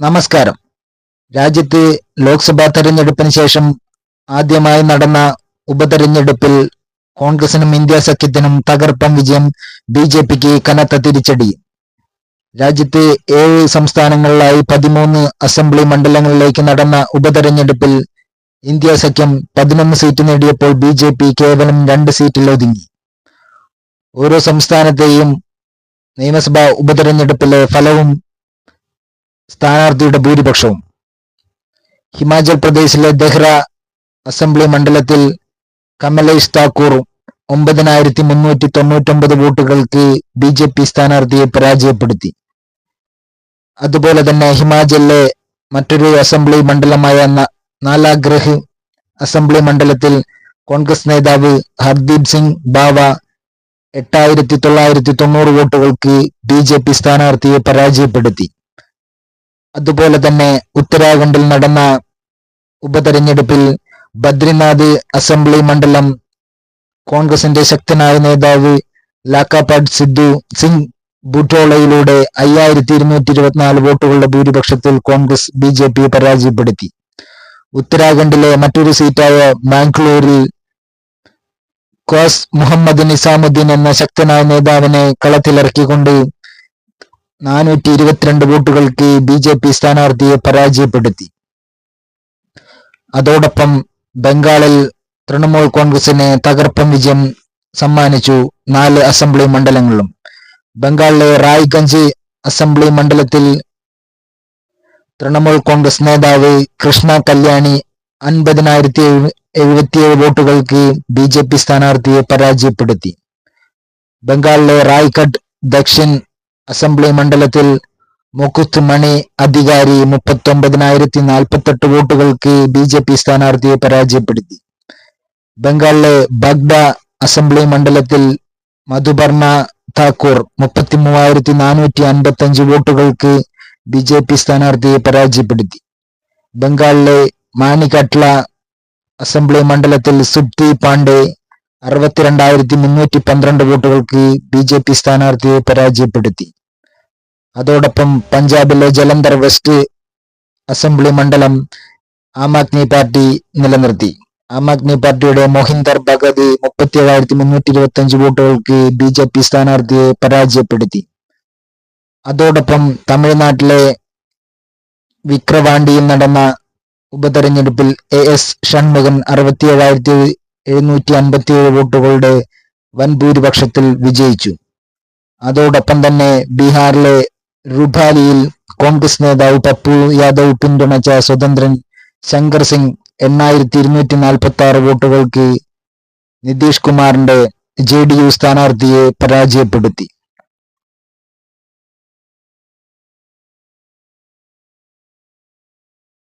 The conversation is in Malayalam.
നമസ്കാരം. രാജ്യത്തെ ലോക്സഭാ തെരഞ്ഞെടുപ്പിന് ശേഷം ആദ്യമായി നടന്ന ഉപതെരഞ്ഞെടുപ്പിൽ കോൺഗ്രസിനും ഇന്ത്യ സഖ്യത്തിനും തകർപ്പൻ വിജയം ബി ജെ പിക്ക് കനത്ത തിരിച്ചടി. രാജ്യത്തെ ഏഴ് സംസ്ഥാനങ്ങളിലായി പതിമൂന്ന് അസംബ്ലി മണ്ഡലങ്ങളിലേക്ക് നടന്ന ഉപതെരഞ്ഞെടുപ്പിൽ ഇന്ത്യ സഖ്യം പതിനൊന്ന് സീറ്റ് നേടിയപ്പോൾ ബി ജെ പി കേവലം രണ്ട് സീറ്റിൽ ഒതുങ്ങി. ഓരോ സംസ്ഥാനത്തെയും നിയമസഭാ ഉപതെരഞ്ഞെടുപ്പിലെ ഫലവും സ്ഥാനാർത്ഥിയുടെ ഭൂരിപക്ഷവും. ഹിമാചൽ പ്രദേശിലെ ദെഹ്റ അസംബ്ലി മണ്ഡലത്തിൽ കമലേഷ് താക്കൂർ ഒമ്പതിനായിരത്തി മുന്നൂറ്റി തൊണ്ണൂറ്റൊമ്പത് വോട്ടുകൾക്ക് ബി ജെ പി സ്ഥാനാർത്ഥിയെ പരാജയപ്പെടുത്തി. അതുപോലെ തന്നെ ഹിമാചലിലെ മറ്റൊരു അസംബ്ലി മണ്ഡലമായ നാലാഗ്രഹ് അസംബ്ലി മണ്ഡലത്തിൽ കോൺഗ്രസ് നേതാവ് ഹർദീപ് സിംഗ് ബാവ എട്ടായിരത്തി തൊള്ളായിരത്തി തൊണ്ണൂറ് വോട്ടുകൾക്ക് ബി ജെ പി സ്ഥാനാർത്ഥിയെ പരാജയപ്പെടുത്തി. അതുപോലെ തന്നെ ഉത്തരാഖണ്ഡിൽ നടന്ന ഉപതെരഞ്ഞെടുപ്പിൽ ബദ്രിനാഥ് അസംബ്ലി മണ്ഡലം കോൺഗ്രസിന്റെ ശക്തനായ നേതാവ് ലാക്കാപാട് സിദ്ധു സിംഗ് ബുട്ടോളയിലൂടെ അയ്യായിരത്തി ഇരുന്നൂറ്റി ഇരുപത്തിനാല് വോട്ടുകളുടെ ഭൂരിപക്ഷത്തിൽ കോൺഗ്രസ് ബി ജെ പിയെ പരാജയപ്പെടുത്തി. ഉത്തരാഖണ്ഡിലെ മറ്റൊരു സീറ്റായ മാംഗ്ലൂരിൽ ക്വാസ് മുഹമ്മദ് നിസാമുദ്ദീൻ എന്ന ശക്തനായ നേതാവിനെ കളത്തിലിറക്കിക്കൊണ്ട് നാനൂറ്റി ഇരുപത്തിരണ്ട് വോട്ടുകൾക്ക് ബി ജെ പി സ്ഥാനാർത്ഥിയെ പരാജയപ്പെടുത്തി. അതോടൊപ്പം ബംഗാളിൽ തൃണമൂൽ കോൺഗ്രസിന് തകർപ്പൻ വിജയം സമ്മാനിച്ചു നാല് അസംബ്ലി മണ്ഡലങ്ങളിലും. ബംഗാളിലെ റായ്ഗഞ്ച് അസംബ്ലി മണ്ഡലത്തിൽ തൃണമൂൽ കോൺഗ്രസ് നേതാവ് കൃഷ്ണ കല്യാണി അൻപതിനായിരത്തി എഴുപത്തിയേഴ് വോട്ടുകൾക്ക് ബി ജെ പി സ്ഥാനാർത്ഥിയെ പരാജയപ്പെടുത്തി. ബംഗാളിലെ റായ്ഘട്ട് ദക്ഷിൺ അസംബ്ലി മണ്ഡലത്തിൽ മുകുത്ത് മണി അധികാരി മുപ്പത്തി ഒമ്പതിനായിരത്തി നാൽപ്പത്തെട്ട് വോട്ടുകൾക്ക് ബി ജെ പി സ്ഥാനാർത്ഥിയെ പരാജയപ്പെടുത്തി. ബംഗാളിലെ ബഗ്ഡ അസംബ്ലി മണ്ഡലത്തിൽ മധുപർണ താക്കൂർ മുപ്പത്തി മൂവായിരത്തി നാനൂറ്റി അൻപത്തി അഞ്ച് വോട്ടുകൾക്ക് ബി ജെ പി സ്ഥാനാർത്ഥിയെ പരാജയപ്പെടുത്തി. ബംഗാളിലെ മാനികട്ല അസംബ്ലി മണ്ഡലത്തിൽ സുപ്തി പാണ്ഡെ അറുപത്തിരണ്ടായിരത്തി മുന്നൂറ്റി പന്ത്രണ്ട് വോട്ടുകൾക്ക് ബി ജെ പി സ്ഥാനാർത്ഥിയെ പരാജയപ്പെടുത്തി. അതോടൊപ്പം പഞ്ചാബിലെ ജലന്ധർ വെസ്റ്റ് അസംബ്ലി മണ്ഡലം ആം ആദ്മി പാർട്ടി നിലനിർത്തി. ആം ആദ്മി പാർട്ടിയുടെ മോഹിന്ദർ ഭഗത് മുപ്പത്തി ഏഴായിരത്തി മുന്നൂറ്റി ഇരുപത്തി അഞ്ച് വോട്ടുകൾക്ക് ബി ജെ പി സ്ഥാനാർത്ഥിയെ പരാജയപ്പെടുത്തി. അതോടൊപ്പം തമിഴ്നാട്ടിലെ വിക്രവാണ്ടിയിൽ നടന്ന ഉപതെരഞ്ഞെടുപ്പിൽ എ എസ് ഷൺമുഖൻ അറുപത്തി ഏഴായിരത്തി എഴുന്നൂറ്റി അൻപത്തിയേഴ് വോട്ടുകളുടെ വൻ ഭൂരിപക്ഷത്തിൽ വിജയിച്ചു. അതോടൊപ്പം തന്നെ ബീഹാറിലെ റുബാലിയിൽ കോൺഗ്രസ് നേതാവ് പപ്പു യാദവ് പിന്തുണച്ച സ്വതന്ത്രൻ ശങ്കർ സിംഗ് എണ്ണായിരത്തി ഇരുന്നൂറ്റി നാൽപ്പത്തി ആറ് വോട്ടുകൾക്ക് നിതീഷ് കുമാറിന്റെ ജെ ഡി യു സ്ഥാനാർത്ഥിയെ പരാജയപ്പെടുത്തി.